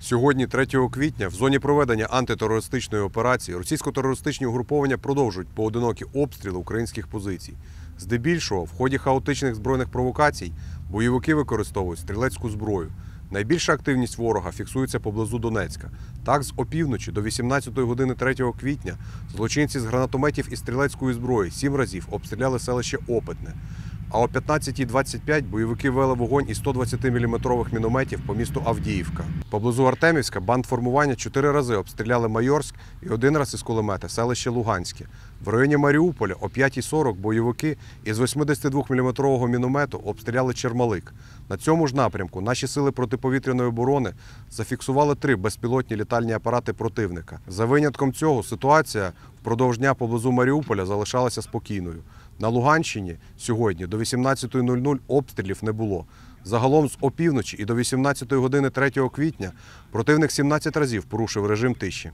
Сьогодні, 3 квітня, в зоні проведення антитерористичної операції російсько-терористичні угруповання продовжують поодинокі обстріли українських позицій. Здебільшого, в ході хаотичних збройних провокацій бойовики використовують стрілецьку зброю. Найбільша активність ворога фіксується поблизу Донецька. Так, з опівночі до 18 години 3 квітня злочинці з гранатометів і стрілецької зброї сім разів обстріляли селище Опитне. А о 15.25 бойовики вели вогонь із 120-мм мінометів по місту Авдіївка. Поблизу Артемівська бандформування чотири рази обстріляли Майорськ і один раз із кулемета селище Луганське. В районі Маріуполя о 5.40 бойовики із 82-мм міномету обстріляли Чермалик. На цьому ж напрямку наші сили протиповітряної оборони зафіксували три безпілотні літальні апарати противника. За винятком цього ситуація впродовж дня поблизу Маріуполя залишалася спокійною. На Луганщині сьогодні до 18.00 обстрілів не було. Загалом з опівночі і до 18 години 3 квітня противник 17 разів порушив режим тиші.